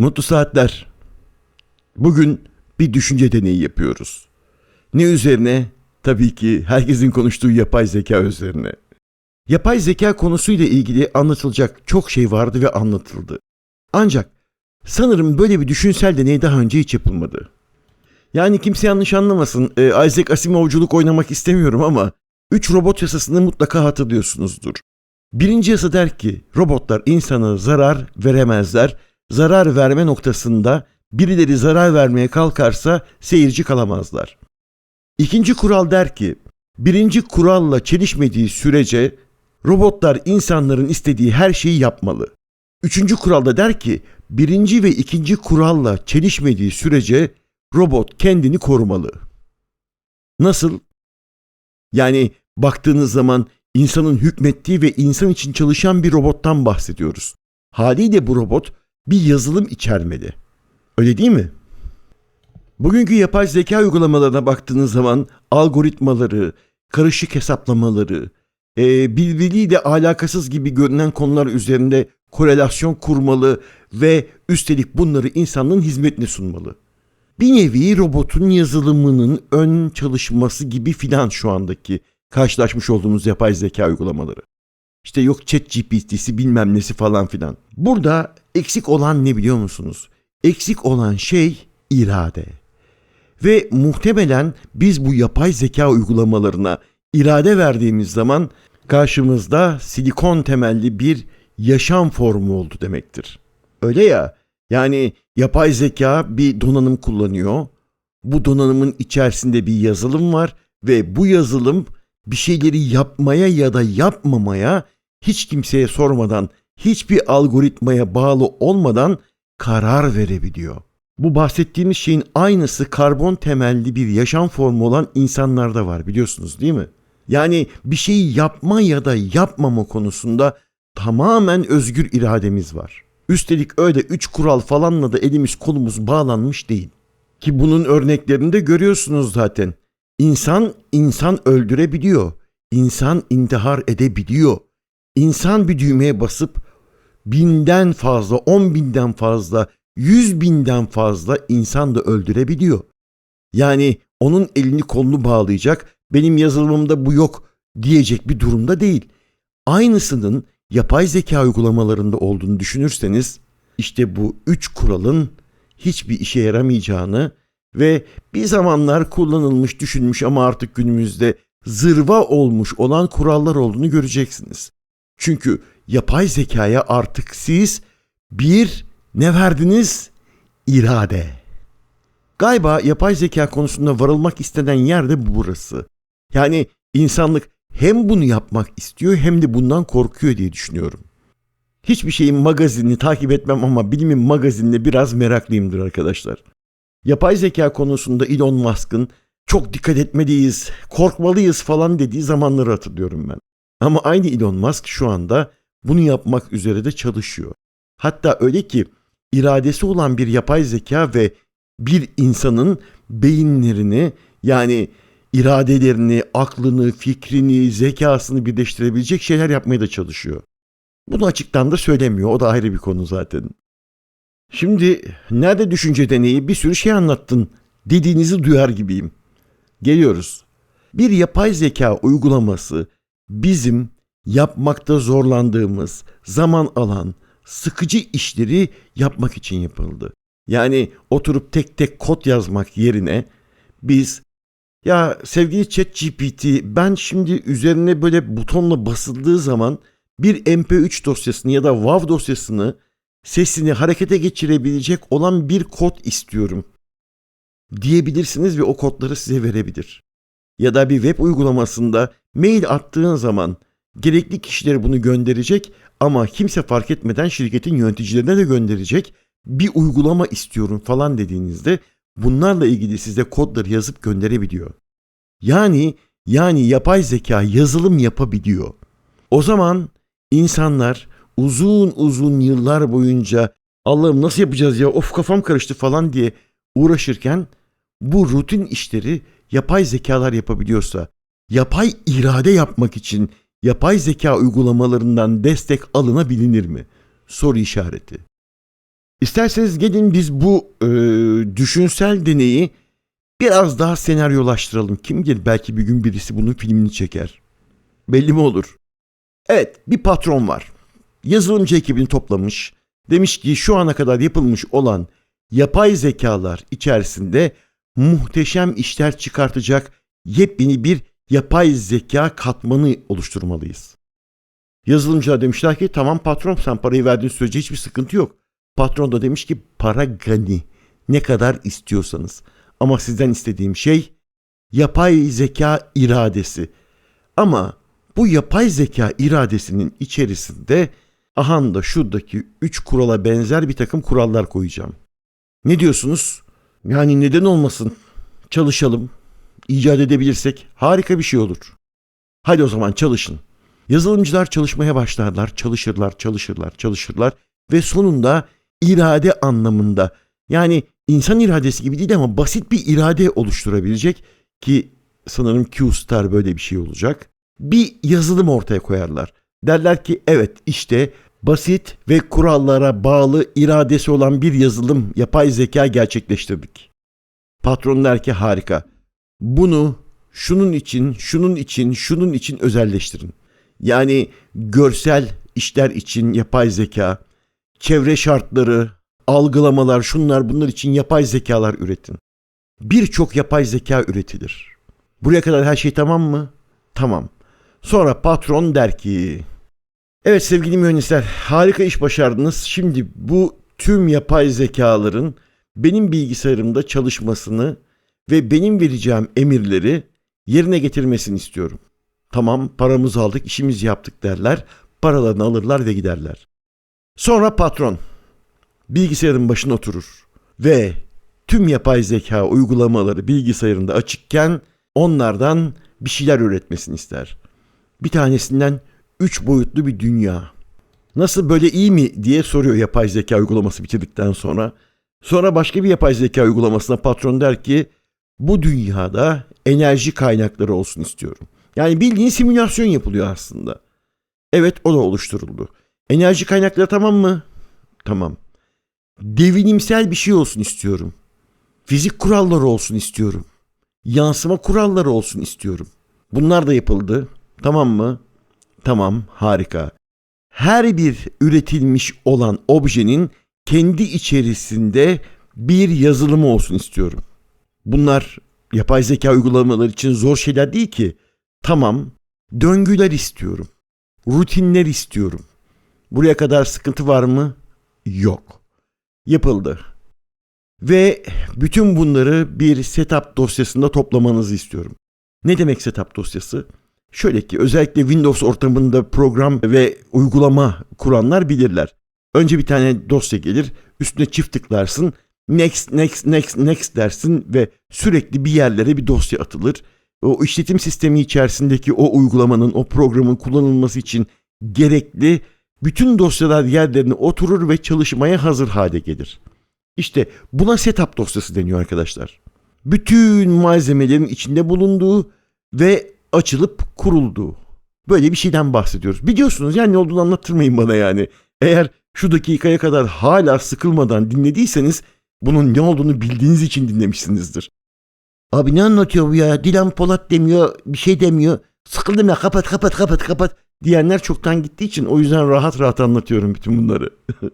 Mutlu saatler. Bugün bir düşünce deneyi yapıyoruz. Ne üzerine? Tabii ki herkesin konuştuğu yapay zeka üzerine. Yapay zeka konusuyla ilgili anlatılacak çok şey vardı ve anlatıldı. Ancak sanırım böyle bir düşünsel deney daha önce hiç yapılmadı. Yani kimse yanlış anlamasın. e, Isaac Asimovculuk oynamak istemiyorum ama 3 robot yasasını mutlaka hatırlıyorsunuzdur. Birinci yasa der ki robotlar insana zarar veremezler. Zarar verme noktasında birileri zarar vermeye kalkarsa seyirci kalamazlar. İkinci kural der ki birinci kuralla çelişmediği sürece robotlar insanların istediği her şeyi yapmalı. Üçüncü kuralda der ki birinci ve ikinci kuralla çelişmediği sürece robot kendini korumalı. Nasıl? Yani baktığınız zaman insanın hükmettiği ve insan için çalışan bir robottan bahsediyoruz. Haliyle bu robot bir yazılım içermeli. Öyle değil mi? Bugünkü yapay zeka uygulamalarına baktığınız zaman algoritmaları, karışık hesaplamaları, e, birbiriyle alakasız gibi görünen konular üzerinde korelasyon kurmalı ve üstelik bunları insanlığın hizmetine sunmalı. Bir nevi robotun yazılımının ön çalışması gibi filan şu andaki karşılaşmış olduğumuz yapay zeka uygulamaları. İşte yok chat GPT'si bilmem nesi falan filan. Burada eksik olan ne biliyor musunuz? Eksik olan şey irade. Ve muhtemelen biz bu yapay zeka uygulamalarına irade verdiğimiz zaman karşımızda silikon temelli bir yaşam formu oldu demektir. Öyle ya, yani yapay zeka bir donanım kullanıyor. Bu donanımın içerisinde bir yazılım var ve bu yazılım bir şeyleri yapmaya ya da yapmamaya hiç kimseye sormadan, hiçbir algoritmaya bağlı olmadan karar verebiliyor. Bu bahsettiğimiz şeyin aynısı karbon temelli bir yaşam formu olan insanlarda var biliyorsunuz değil mi? Yani bir şeyi yapma ya da yapmama konusunda tamamen özgür irademiz var. Üstelik öyle üç kural falanla da elimiz kolumuz bağlanmış değil. Ki bunun örneklerini de görüyorsunuz zaten. İnsan insan öldürebiliyor. İnsan intihar edebiliyor. İnsan bir düğmeye basıp binden fazla, on binden fazla, yüz binden fazla insan da öldürebiliyor. Yani onun elini kolunu bağlayacak, benim yazılımımda bu yok diyecek bir durumda değil. Aynısının yapay zeka uygulamalarında olduğunu düşünürseniz işte bu üç kuralın hiçbir işe yaramayacağını ve bir zamanlar kullanılmış, düşünmüş ama artık günümüzde zırva olmuş olan kurallar olduğunu göreceksiniz. Çünkü yapay zekaya artık siz bir ne verdiniz? İrade. Galiba yapay zeka konusunda varılmak istenen yer de bu burası. Yani insanlık hem bunu yapmak istiyor hem de bundan korkuyor diye düşünüyorum. Hiçbir şeyin magazinini takip etmem ama bilimin magazinine biraz meraklıyımdır arkadaşlar. Yapay zeka konusunda Elon Musk'ın çok dikkat etmeliyiz, korkmalıyız falan dediği zamanları hatırlıyorum ben. Ama aynı Elon Musk şu anda bunu yapmak üzere de çalışıyor. Hatta öyle ki iradesi olan bir yapay zeka ve bir insanın beyinlerini yani iradelerini, aklını, fikrini, zekasını birleştirebilecek şeyler yapmaya da çalışıyor. Bunu açıktan da söylemiyor. O da ayrı bir konu zaten. Şimdi nerede düşünce deneyi bir sürü şey anlattın dediğinizi duyar gibiyim. Geliyoruz. Bir yapay zeka uygulaması bizim yapmakta zorlandığımız, zaman alan, sıkıcı işleri yapmak için yapıldı. Yani oturup tek tek kod yazmak yerine biz ya sevgili ChatGPT ben şimdi üzerine böyle butonla basıldığı zaman bir MP3 dosyasını ya da WAV dosyasını sesini harekete geçirebilecek olan bir kod istiyorum diyebilirsiniz ve o kodları size verebilir. Ya da bir web uygulamasında mail attığın zaman gerekli kişileri bunu gönderecek ama kimse fark etmeden şirketin yöneticilerine de gönderecek bir uygulama istiyorum falan dediğinizde bunlarla ilgili size kodları yazıp gönderebiliyor. Yani yani yapay zeka yazılım yapabiliyor. O zaman insanlar uzun uzun yıllar boyunca Allah'ım nasıl yapacağız ya of kafam karıştı falan diye uğraşırken bu rutin işleri yapay zekalar yapabiliyorsa yapay irade yapmak için yapay zeka uygulamalarından destek alınabilir mi? Soru işareti. İsterseniz gelin biz bu e, düşünsel deneyi biraz daha senaryolaştıralım. Kim bilir belki bir gün birisi bunun filmini çeker. Belli mi olur? Evet bir patron var. Yazılımcı ekibini toplamış. Demiş ki şu ana kadar yapılmış olan yapay zekalar içerisinde muhteşem işler çıkartacak yepyeni bir yapay zeka katmanı oluşturmalıyız. Yazılımcılar demişler ki tamam patron sen parayı verdiğin sürece hiçbir sıkıntı yok. Patron da demiş ki para gani ne kadar istiyorsanız. Ama sizden istediğim şey yapay zeka iradesi. Ama bu yapay zeka iradesinin içerisinde ahan da şuradaki üç kurala benzer bir takım kurallar koyacağım. Ne diyorsunuz? Yani neden olmasın? Çalışalım. İcat edebilirsek harika bir şey olur. Hadi o zaman çalışın. Yazılımcılar çalışmaya başlarlar, çalışırlar, çalışırlar, çalışırlar ve sonunda irade anlamında yani insan iradesi gibi değil ama basit bir irade oluşturabilecek ki sanırım Q-Star böyle bir şey olacak. Bir yazılım ortaya koyarlar. Derler ki evet işte basit ve kurallara bağlı iradesi olan bir yazılım yapay zeka gerçekleştirdik. Patron der ki harika. Bunu şunun için, şunun için, şunun için özelleştirin. Yani görsel işler için yapay zeka, çevre şartları, algılamalar, şunlar bunlar için yapay zekalar üretin. Birçok yapay zeka üretilir. Buraya kadar her şey tamam mı? Tamam. Sonra patron der ki Evet sevgili mühendisler harika iş başardınız. Şimdi bu tüm yapay zekaların benim bilgisayarımda çalışmasını ve benim vereceğim emirleri yerine getirmesini istiyorum. Tamam paramızı aldık işimizi yaptık derler. Paralarını alırlar ve giderler. Sonra patron bilgisayarın başına oturur ve tüm yapay zeka uygulamaları bilgisayarında açıkken onlardan bir şeyler üretmesini ister. Bir tanesinden üç boyutlu bir dünya. Nasıl böyle iyi mi diye soruyor yapay zeka uygulaması bitirdikten sonra. Sonra başka bir yapay zeka uygulamasına patron der ki bu dünyada enerji kaynakları olsun istiyorum. Yani bildiğin simülasyon yapılıyor aslında. Evet o da oluşturuldu. Enerji kaynakları tamam mı? Tamam. Devinimsel bir şey olsun istiyorum. Fizik kuralları olsun istiyorum. Yansıma kuralları olsun istiyorum. Bunlar da yapıldı. Tamam mı? Tamam, harika. Her bir üretilmiş olan objenin kendi içerisinde bir yazılımı olsun istiyorum. Bunlar yapay zeka uygulamaları için zor şeyler değil ki. Tamam, döngüler istiyorum. Rutinler istiyorum. Buraya kadar sıkıntı var mı? Yok. Yapıldı. Ve bütün bunları bir setup dosyasında toplamanızı istiyorum. Ne demek setup dosyası? Şöyle ki özellikle Windows ortamında program ve uygulama kuranlar bilirler. Önce bir tane dosya gelir, üstüne çift tıklarsın, next, next, next, next dersin ve sürekli bir yerlere bir dosya atılır. O işletim sistemi içerisindeki o uygulamanın, o programın kullanılması için gerekli bütün dosyalar yerlerine oturur ve çalışmaya hazır hale gelir. İşte buna setup dosyası deniyor arkadaşlar. Bütün malzemelerin içinde bulunduğu ve açılıp kurulduğu. Böyle bir şeyden bahsediyoruz. Biliyorsunuz yani ne olduğunu anlattırmayın bana yani. Eğer şu dakikaya kadar hala sıkılmadan dinlediyseniz bunun ne olduğunu bildiğiniz için dinlemişsinizdir. Abi ne anlatıyor bu ya? Dilan Polat demiyor, bir şey demiyor. Sıkıldım ya kapat kapat kapat kapat diyenler çoktan gittiği için o yüzden rahat rahat anlatıyorum bütün bunları.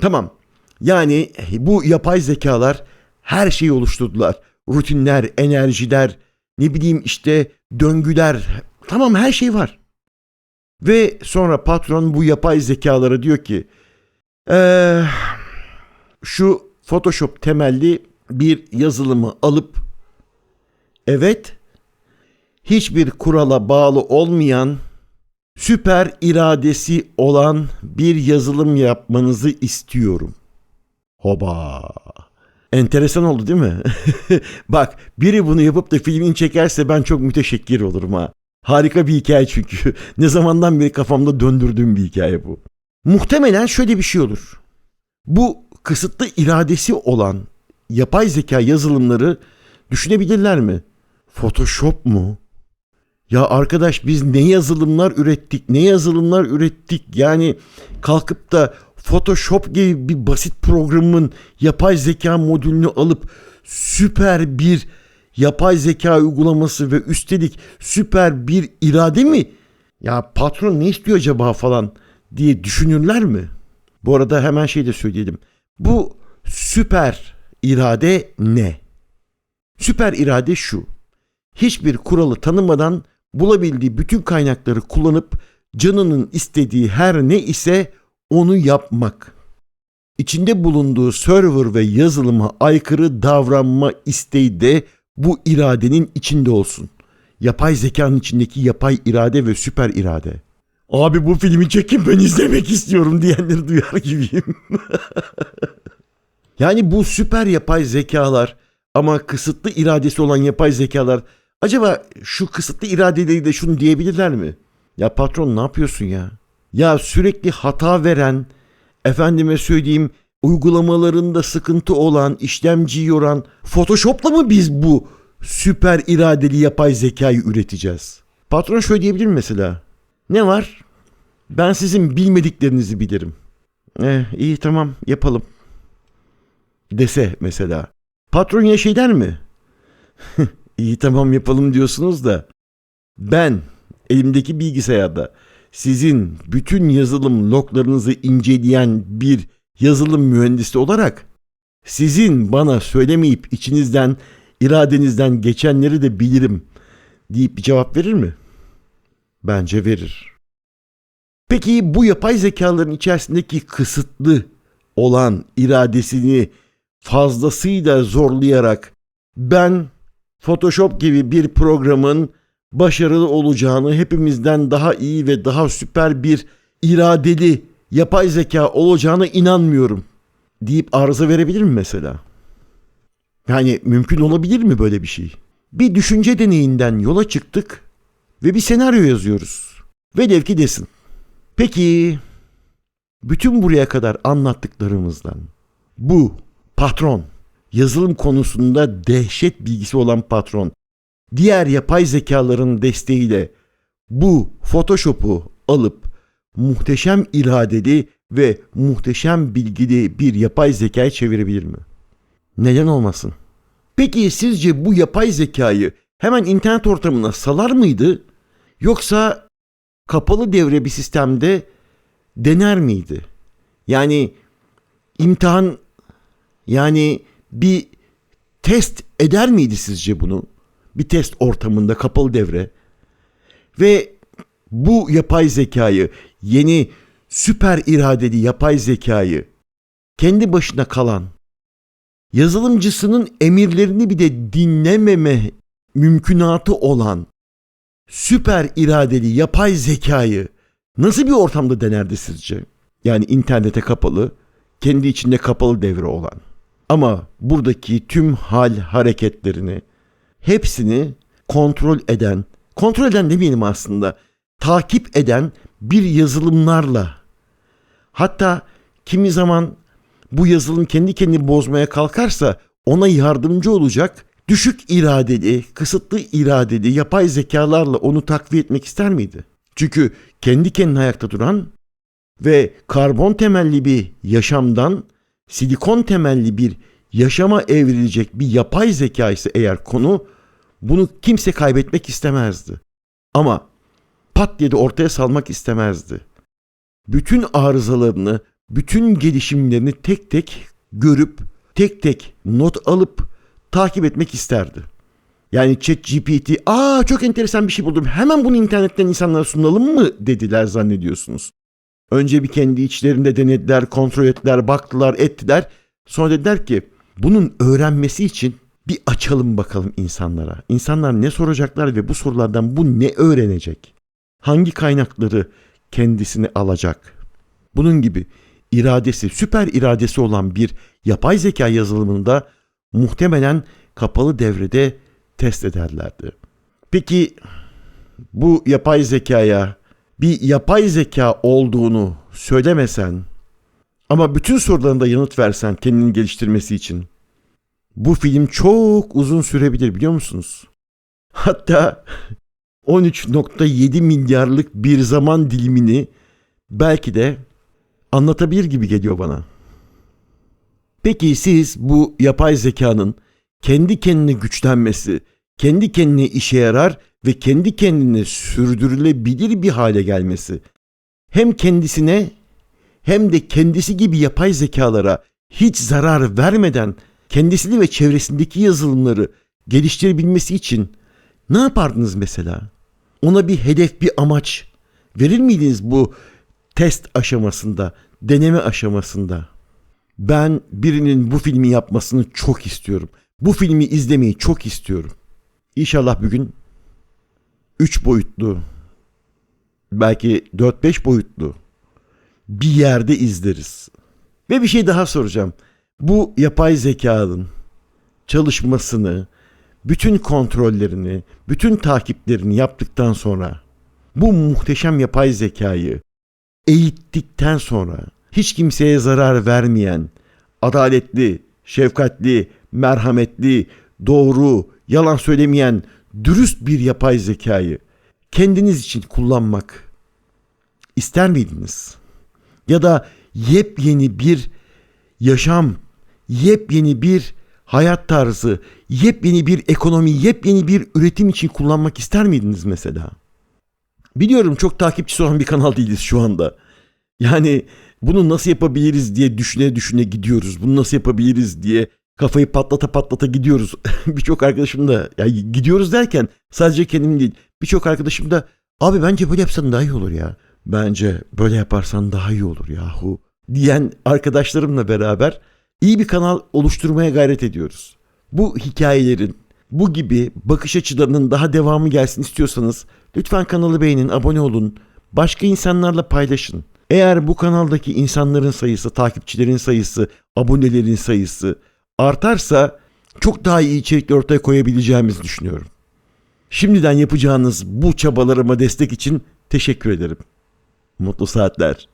tamam. Yani bu yapay zekalar her şeyi oluşturdular. Rutinler, enerjiler, ne bileyim işte döngüler, tamam her şey var. Ve sonra patron bu yapay zekalara diyor ki ee, şu Photoshop temelli bir yazılımı alıp evet hiçbir kurala bağlı olmayan süper iradesi olan bir yazılım yapmanızı istiyorum. Hoba. Enteresan oldu değil mi? Bak biri bunu yapıp da filmini çekerse ben çok müteşekkir olurum ha. Harika bir hikaye çünkü. ne zamandan beri kafamda döndürdüğüm bir hikaye bu. Muhtemelen şöyle bir şey olur. Bu kısıtlı iradesi olan yapay zeka yazılımları düşünebilirler mi? Photoshop mu? Ya arkadaş biz ne yazılımlar ürettik, ne yazılımlar ürettik. Yani kalkıp da Photoshop gibi bir basit programın yapay zeka modülünü alıp süper bir yapay zeka uygulaması ve üstelik süper bir irade mi? Ya patron ne istiyor acaba falan diye düşünürler mi? Bu arada hemen şey de söyleyelim. Bu süper irade ne? Süper irade şu. Hiçbir kuralı tanımadan bulabildiği bütün kaynakları kullanıp canının istediği her ne ise onu yapmak. İçinde bulunduğu server ve yazılıma aykırı davranma isteği de bu iradenin içinde olsun. Yapay zekanın içindeki yapay irade ve süper irade. Abi bu filmi çekin ben izlemek istiyorum diyenleri duyar gibiyim. yani bu süper yapay zekalar ama kısıtlı iradesi olan yapay zekalar acaba şu kısıtlı iradeleri de şunu diyebilirler mi? Ya patron ne yapıyorsun ya? Ya sürekli hata veren, efendime söyleyeyim uygulamalarında sıkıntı olan, işlemci yoran Photoshop'la mı biz bu süper iradeli yapay zekayı üreteceğiz? Patron şöyle diyebilir mi mesela? Ne var? Ben sizin bilmediklerinizi bilirim. Eh, iyi tamam yapalım. Dese mesela. Patron ya şey der mi? iyi tamam yapalım diyorsunuz da ben elimdeki bilgisayarda sizin bütün yazılım loglarınızı inceleyen bir yazılım mühendisi olarak sizin bana söylemeyip içinizden iradenizden geçenleri de bilirim deyip bir cevap verir mi? Bence verir. Peki bu yapay zekaların içerisindeki kısıtlı olan iradesini fazlasıyla zorlayarak ben Photoshop gibi bir programın başarılı olacağını, hepimizden daha iyi ve daha süper bir iradeli yapay zeka olacağına inanmıyorum deyip arıza verebilir mi mesela? Yani mümkün olabilir mi böyle bir şey? Bir düşünce deneyinden yola çıktık ve bir senaryo yazıyoruz. Velev ki desin. Peki bütün buraya kadar anlattıklarımızdan bu patron, yazılım konusunda dehşet bilgisi olan patron, diğer yapay zekaların desteğiyle bu Photoshop'u alıp muhteşem iradeli ve muhteşem bilgili bir yapay zekaya çevirebilir mi? Neden olmasın? Peki sizce bu yapay zekayı hemen internet ortamına salar mıydı? Yoksa kapalı devre bir sistemde dener miydi? Yani imtihan yani bir test eder miydi sizce bunu? Bir test ortamında kapalı devre. Ve bu yapay zekayı, yeni süper iradeli yapay zekayı kendi başına kalan yazılımcısının emirlerini bir de dinlememe mümkünatı olan süper iradeli yapay zekayı nasıl bir ortamda denerdi sizce? Yani internete kapalı, kendi içinde kapalı devre olan. Ama buradaki tüm hal hareketlerini hepsini kontrol eden, kontrol eden demeyelim aslında, takip eden bir yazılımlarla hatta kimi zaman bu yazılım kendi kendini bozmaya kalkarsa ona yardımcı olacak düşük iradeli, kısıtlı iradeli yapay zekalarla onu takviye etmek ister miydi? Çünkü kendi kendine ayakta duran ve karbon temelli bir yaşamdan silikon temelli bir yaşama evrilecek bir yapay zeka ise eğer konu bunu kimse kaybetmek istemezdi. Ama pat diye de ortaya salmak istemezdi. Bütün arızalarını, bütün gelişimlerini tek tek görüp, tek tek not alıp takip etmek isterdi. Yani chat GPT, aa çok enteresan bir şey buldum, hemen bunu internetten insanlara sunalım mı dediler zannediyorsunuz. Önce bir kendi içlerinde denediler, kontrol ettiler, baktılar, ettiler. Sonra dediler ki bunun öğrenmesi için bir açalım bakalım insanlara. İnsanlar ne soracaklar ve bu sorulardan bu ne öğrenecek? Hangi kaynakları kendisine alacak? Bunun gibi iradesi, süper iradesi olan bir yapay zeka yazılımında muhtemelen kapalı devrede test ederlerdi. Peki bu yapay zekaya bir yapay zeka olduğunu söylemesen ama bütün sorularına yanıt versen kendini geliştirmesi için bu film çok uzun sürebilir biliyor musunuz? Hatta 13.7 milyarlık bir zaman dilimini belki de anlatabilir gibi geliyor bana. Peki siz bu yapay zekanın kendi kendine güçlenmesi, kendi kendine işe yarar ve kendi kendine sürdürülebilir bir hale gelmesi hem kendisine hem de kendisi gibi yapay zekalara hiç zarar vermeden kendisini ve çevresindeki yazılımları geliştirebilmesi için ne yapardınız mesela? Ona bir hedef, bir amaç verir miydiniz bu test aşamasında, deneme aşamasında? Ben birinin bu filmi yapmasını çok istiyorum. Bu filmi izlemeyi çok istiyorum. İnşallah bir gün 3 boyutlu, belki 4-5 boyutlu bir yerde izleriz. Ve bir şey daha soracağım. Bu yapay zekanın çalışmasını, bütün kontrollerini, bütün takiplerini yaptıktan sonra bu muhteşem yapay zekayı eğittikten sonra hiç kimseye zarar vermeyen, adaletli, şefkatli, merhametli, doğru, yalan söylemeyen, dürüst bir yapay zekayı kendiniz için kullanmak ister miydiniz? Ya da yepyeni bir yaşam, yepyeni bir hayat tarzı, yepyeni bir ekonomi, yepyeni bir üretim için kullanmak ister miydiniz mesela? Biliyorum çok takipçisi olan bir kanal değiliz şu anda. Yani bunu nasıl yapabiliriz diye düşüne düşüne gidiyoruz. Bunu nasıl yapabiliriz diye kafayı patlata patlata gidiyoruz. birçok arkadaşım da yani gidiyoruz derken sadece kendim değil. Birçok arkadaşım da abi bence böyle yapsan daha iyi olur ya. Bence böyle yaparsan daha iyi olur yahu diyen arkadaşlarımla beraber iyi bir kanal oluşturmaya gayret ediyoruz. Bu hikayelerin bu gibi bakış açılarının daha devamı gelsin istiyorsanız lütfen kanalı beğenin, abone olun, başka insanlarla paylaşın. Eğer bu kanaldaki insanların sayısı, takipçilerin sayısı, abonelerin sayısı artarsa çok daha iyi içerikler ortaya koyabileceğimizi düşünüyorum. Şimdiden yapacağınız bu çabalarıma destek için teşekkür ederim. Mutlu saatler.